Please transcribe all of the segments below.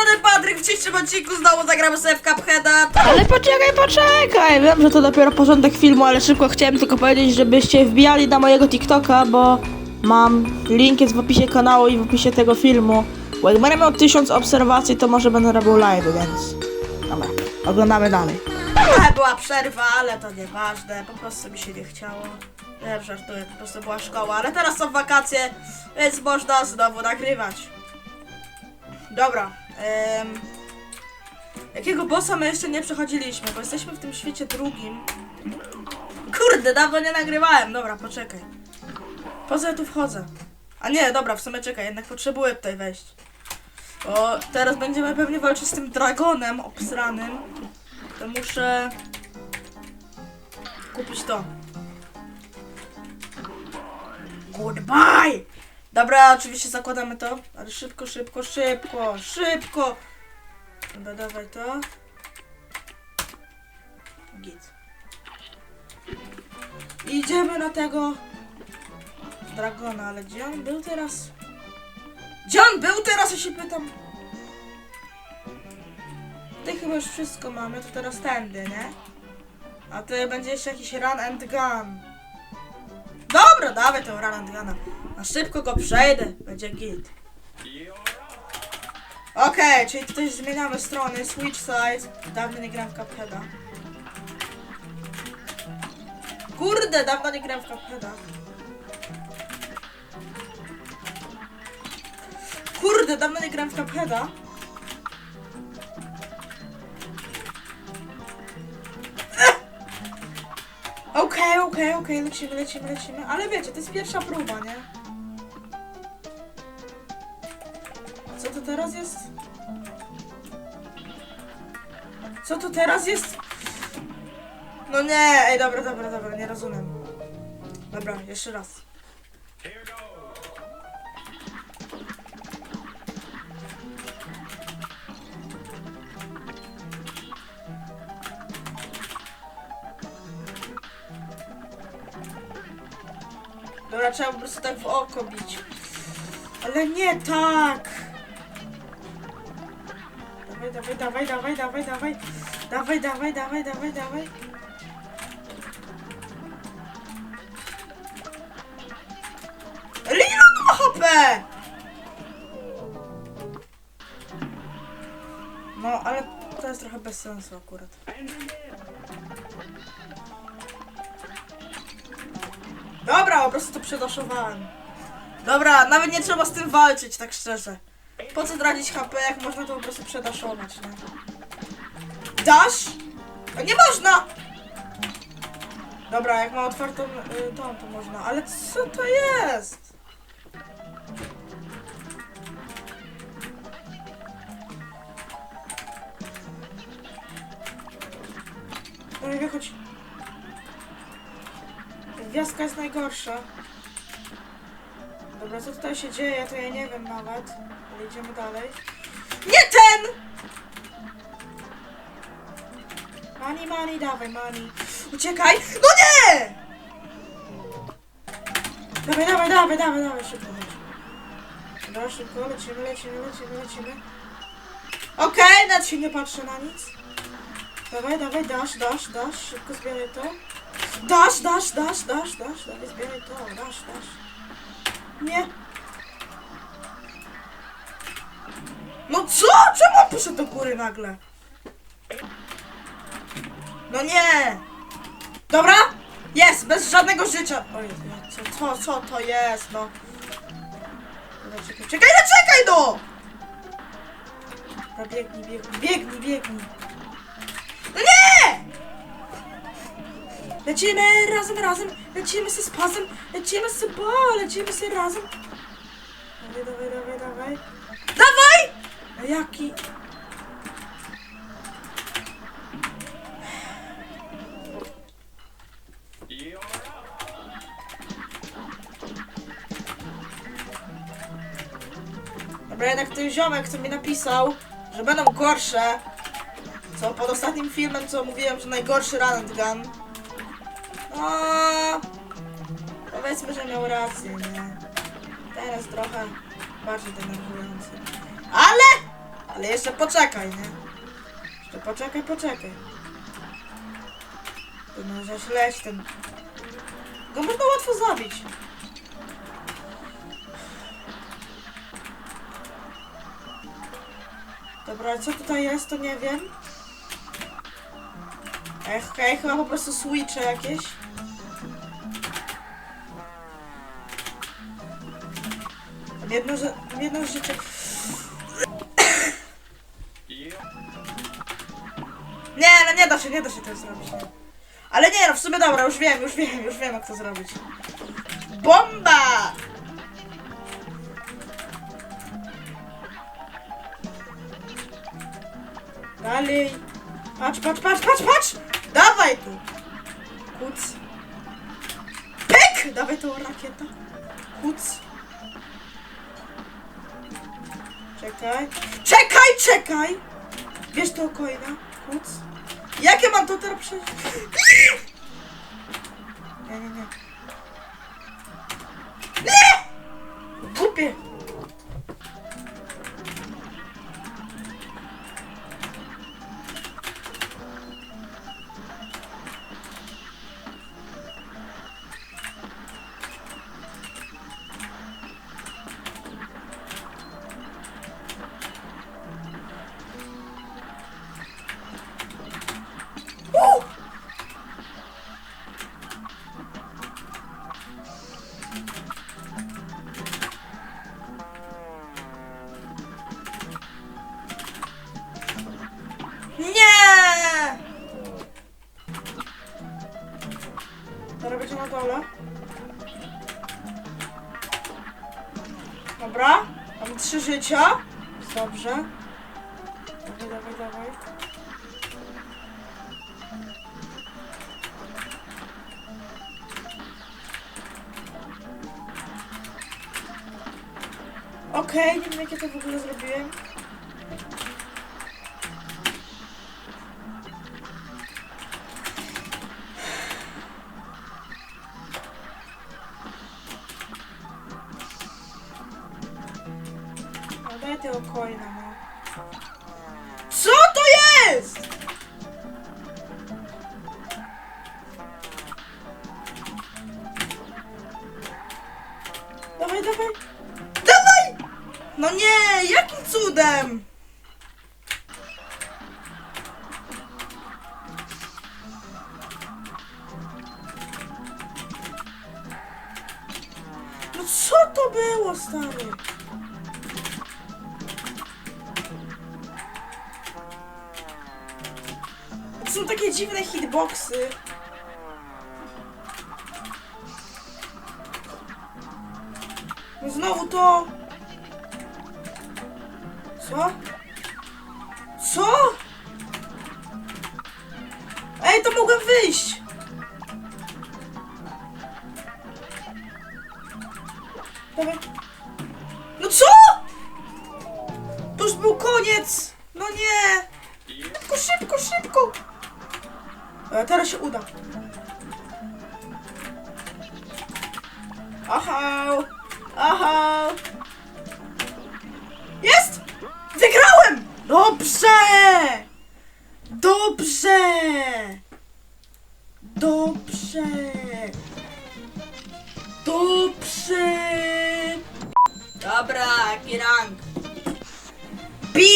strony Patryk, w dzisiejszym odcinku znowu zagramy sobie w Cupheada. Ale poczekaj, poczekaj! Wiem, że to dopiero porządek filmu, ale szybko chciałem tylko powiedzieć, żebyście wbijali na mojego TikToka, bo mam link jest w opisie kanału i w opisie tego filmu. Bo jak będę miał tysiąc obserwacji, to może będę robił live, więc... Dobra, oglądamy dalej. Ale była przerwa, ale to nieważne, po prostu mi się nie chciało. Nie, żartuję, po prostu była szkoła, ale teraz są wakacje, więc można znowu nagrywać. Dobra, Jakiego bossa my jeszcze nie przechodziliśmy, bo jesteśmy w tym świecie drugim. Kurde, dawno nie nagrywałem, dobra, poczekaj. Po co ja tu wchodzę? A nie, dobra, w sumie czekaj, jednak potrzebuję tutaj wejść. Bo teraz będziemy pewnie walczyć z tym dragonem obsranym. To muszę kupić to. Goodbye! Dobra, oczywiście zakładamy to, ale szybko, szybko, szybko, szybko! Dobra, dawaj to. Git. Idziemy na tego dragona, ale gdzie on był teraz? Gdzie on był teraz, ja się pytam. Ty chyba już wszystko mamy, to teraz tędy, nie? A ty będzie jeszcze jakiś run and gun. Dobra, dawaj tego run and guna. Na szybko go przejdę, będzie git. Okej, czyli tutaj zmieniamy strony, switch size. Dawno nie grałem w Cupheada. Kurde, dawno nie grałem w Cupheada. Kurde, dawno nie grałem w Cupheada. Okej, okej, okej, lecimy, lecimy, lecimy. Ale wiecie, to jest pierwsza próba, nie? Teraz jest? Co to teraz jest? No nie, ej, dobra, dobra, dobra, nie rozumiem. Dobra, jeszcze raz. Dobra, trzeba po prostu tak w oko bić. Ale nie tak! Dawaj, dawaj, dawaj, dawaj, dawaj, dawaj. Dawaj, dawaj, dawaj, dawaj, dawaj. Lilo! No, ale to jest trochę bez sensu akurat. Dobra, po prostu to przedoszowałem. Dobra, nawet nie trzeba z tym walczyć, tak szczerze. Po co tracić HP, jak można to po prostu przedaszować, nie? Dash? A nie można! Dobra, jak ma otwartą y, tą, to można. Ale co to jest? No nie wychodź. Gwiazdka jest najgorsza. Dobra, co tutaj się dzieje, to ja nie wiem nawet. Ale idziemy dalej. Nie ten! Mani, mani, dawaj, mani. Uciekaj! No nie! Dawaj, dawaj, dawaj, dawaj, dawaj, szybko. Dobra, szybko, lecimy, lecimy, lecimy, lecimy. Okej, nawet się nie patrzę na nic. Dawaj, dawaj, dasz, dasz, dasz, szybko zbieraj to. Dasz, dasz, dasz, dasz, dasz, dawaj, zbieraj to, dasz, dasz. Nie. No co? Czemu on poszedł do góry nagle? No nie! Dobra? Jest, bez żadnego życia. Oj, co, co, co to jest, no? Czekaj, czekaj, no czekaj, no! Dobra, biegnij, biegnij, biegnij, biegnij. No nie! Lecimy razem, razem, lecimy z pasem, lecimy z bo, lecimy z razem. Dawaj, dawaj, dawaj, dawaj. A jaki? Dobra, jednak ten ziomek, co mi napisał, że będą gorsze, co pod ostatnim filmem, co mówiłem, że najgorszy run and gun, no, powiedzmy, że miał rację, nie? Teraz trochę bardziej denerwujący. Ale Ale jeszcze poczekaj, nie? Jeszcze poczekaj, poczekaj. To no, śledź ten... Go można łatwo zabić. Dobra, co tutaj jest, to nie wiem. Ech, okej, chyba po prostu switche jakieś. Jedno, jedno życie. Się, nie da się tego zrobić. Nie. Ale nie, no w sumie dobra, już wiem, już wiem, już wiem jak to zrobić. Bomba! Dalej. Patrz, patrz, patrz, patrz, patrz! Dawaj tu! Kuc. Pyk! Dawaj tą rakietę. Kuc. Czekaj. Czekaj, czekaj! Bierz to coina. Kuc. Jakie mam to teraz przejść? Nie, nie, nie. Nie! Głupie! Okej, nie wiem jak ja to w ogóle zrobiłem. No nie, jakim cudem? No co to było, stary? To są takie dziwne hitboxy. No znowu to. Co? Co? Ej, to mogłem wyjść! Dawaj. No co? To już był koniec! No nie! Szybko, szybko, szybko! E, teraz się uda. Dobrze! Dobrze! Dobrze! Dobra, jaki rank? Pi!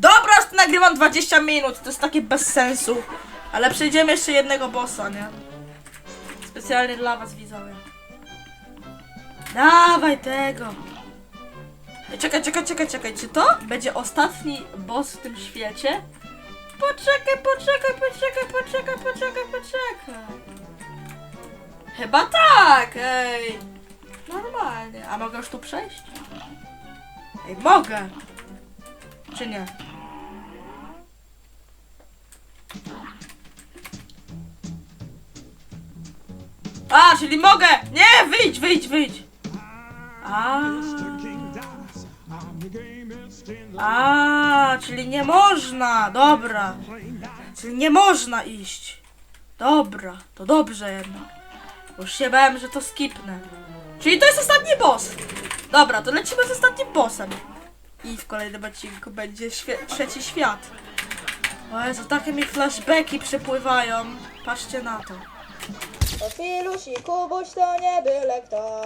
Dobra, nagrywam 20 minut, to jest takie bez sensu. Ale przejdziemy jeszcze jednego bossa, nie? Specjalnie dla was widzowie. Dawaj tego! Czekaj, czekaj, czekaj, czekaj, czy to będzie ostatni boss w tym świecie? Poczekaj, poczekaj, poczekaj, poczekaj, poczekaj, poczekaj. Chyba tak, ej. Normalnie. A mogę już tu przejść? Ej, mogę. Czy nie? A, czyli mogę! Nie, wyjdź, wyjdź, wyjdź. A, a, czyli nie można, dobra. Czyli nie można iść. Dobra, to dobrze jednak. Już się bałem, że to skipnę. Czyli to jest ostatni boss. Dobra, to lecimy z ostatnim bossem. I w kolejnym odcinku będzie świe- trzeci świat. O Jezu, takie mi flashbacki przypływają. Patrzcie na to. Filuś i Kubuś to nie byle kto.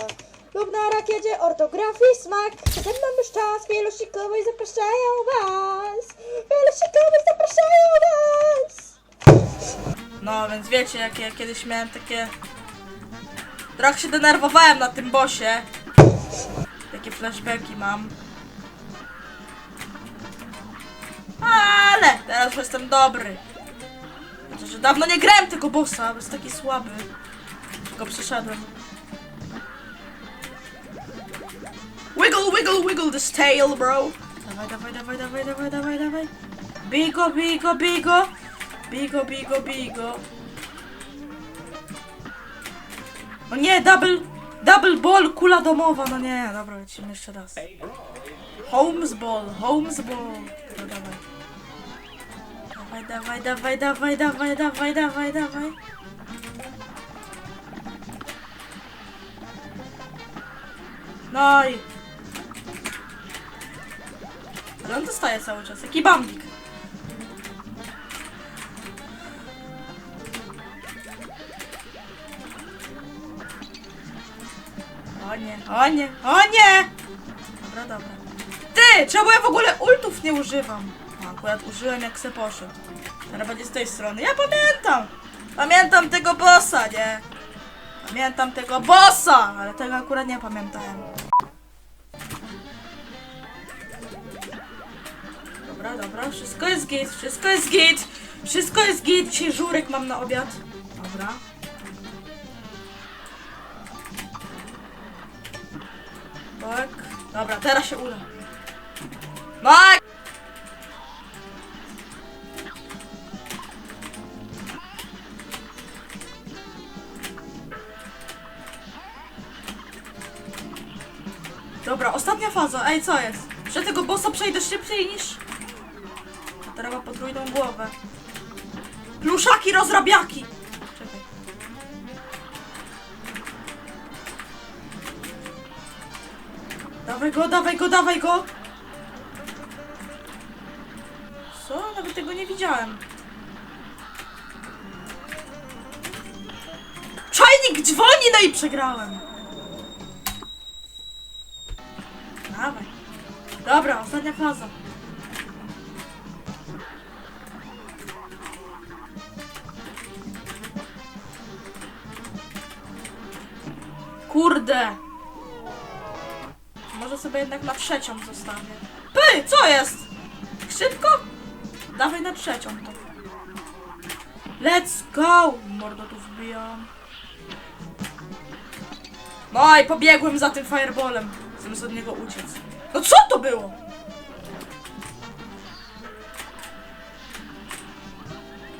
Lub na rakiecie ortografii smak. Mną już czas, Kubuś zapraszają was. Kubuś zapraszają was. No, więc wiecie, jak ja kiedyś miałem takie... Trochę się denerwowałem na tym bosie. Takie flashbacki mam. Ale teraz już jestem dobry. Chociaż że dawno nie grałem tego bossa, bo jest taki słaby. Tylko przeszedłem. Wiggle, wiggle, wiggle this tail, bro. Dawaj, dawaj, dawaj, dawaj, dawaj, dawaj, dawaj. Bigo, bigo, bigo. Bigo, bigo, bigo. O nie, double, double ball, kula domowa, no nie, dobra, lecimy jeszcze raz. Holmes ball, Holmes ball. No dawaj. Dawaj, dawaj, dawaj, dawaj, dawaj, dawaj, dawaj. No i... Ale on dostaje cały czas, jaki bambik. O nie, o nie, o nie! Dobra, dobra. Ty! Czemu ja w ogóle ultów nie używam? No, akurat użyłem jak se poszedł. Teraz będzie z tej strony. Ja pamiętam! Pamiętam tego bossa, nie? Pamiętam tego bossa! Ale tego akurat nie pamiętałem. Dobra, wszystko jest git, wszystko jest git! Wszystko jest git! Dzisiaj żurek mam na obiad. Dobra. Tak. Dobra, teraz się uda. Tak! Dobra, ostatnia faza. Ej, co jest? Że tego bossa przejdę szybciej niż... A Teraz ma potrójną głowę. Pluszaki rozrabiaki! Czekaj. Dawaj go, dawaj go, dawaj go! Co? Nawet tego nie widziałem. Czajnik dzwoni, no i przegrałem. Dawaj. Dobra, ostatnia faza. Kurde. Może sobie jednak na trzecią zostawię. Py, co jest? Szybko? Dawaj na trzecią to. Let's go! Mordo tu wbijam. No i pobiegłem za tym fireballem, zamiast od niego uciec. No co to było?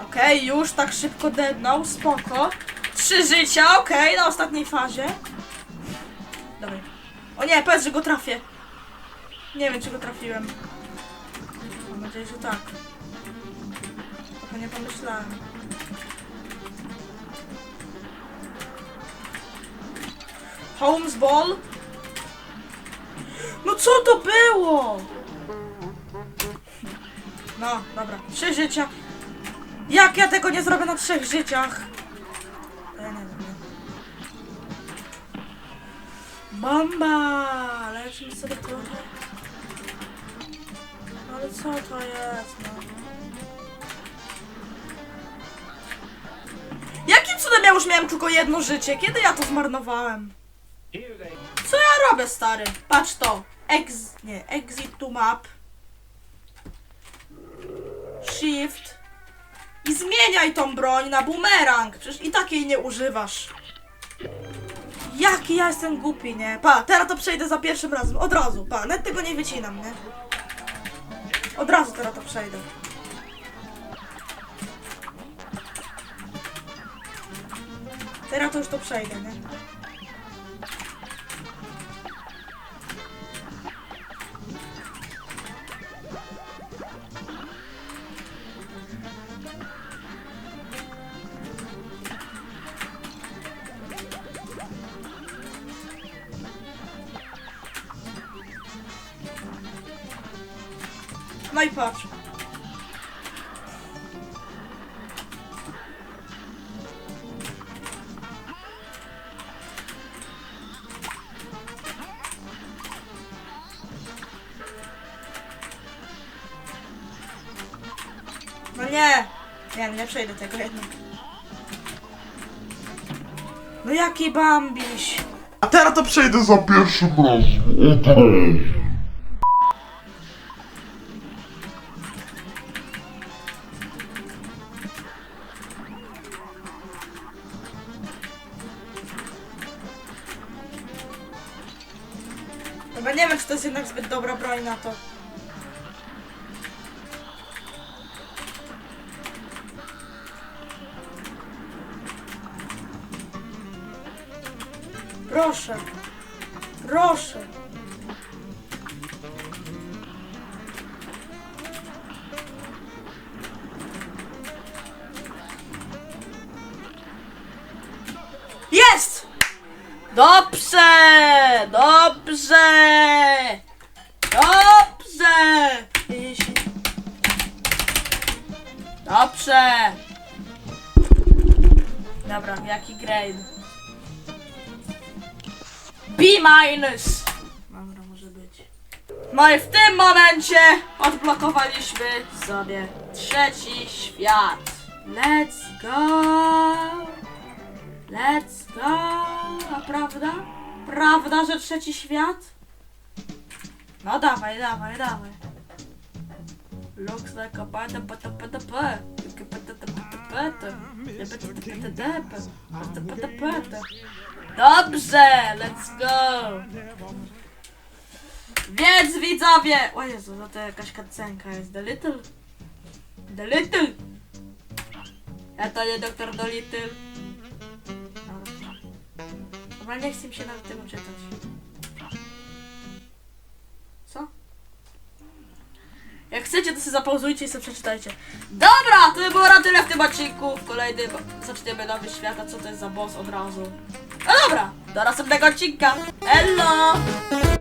Okej, już tak szybko dednął, spoko. Trzy życia, okej, na ostatniej fazie. Nie, powiedz, że go trafię. Nie wiem, czy go trafiłem. Mam nadzieję, że tak. Trochę nie pomyślałem. Holmes Ball? No co to było? No, dobra. Trzy życia. Jak ja tego nie zrobię na trzech życiach? Bomba! Lecimy sobie trochę. Ale co to jest, no? Jakim cudem ja już miałem tylko jedno życie? Kiedy ja to zmarnowałem? Co ja robię, stary? Patrz to. Ex... nie, exit to map. Shift. I zmieniaj tą broń na bumerang. Przecież i takiej nie używasz. Jaki ja jestem głupi, nie? Pa, teraz to przejdę za pierwszym razem. Od razu, pa. Net tego nie wycinam, nie? Od razu teraz to przejdę. Teraz to już to przejdę, nie? No i patrz. No nie! Nie, nie przejdę tego jednak. No jaki bambiś! A teraz to przejdę za pierwszym razem. Dobra broń na to. Proszę. Proszę. Dobrze! Dobrze! Dobrze! Dobra, jaki grade? B minus! Dobra, może być. No i w tym momencie odblokowaliśmy sobie trzeci świat. Let's go! Let's go! A prawda? Prawda, że trzeci świat? No dawaj, dawaj, dawaj. Pata pata. Pata pata pata pata pata. Dobrze, let's go! Więc widzowie! O Jezu, no to jakaś kadcenka jest. The Little? The Little? Ja to nie doktor Dolittle. Dobra. Nie chcę się nawet tego czytać. Chcecie, to sobie zapauzujcie i sobie przeczytajcie. Dobra, to by było na tyle w tym odcinku. W kolejnym zaczniemy nowy świat, a co to jest za boss od razu. No dobra, do następnego odcinka. Hello!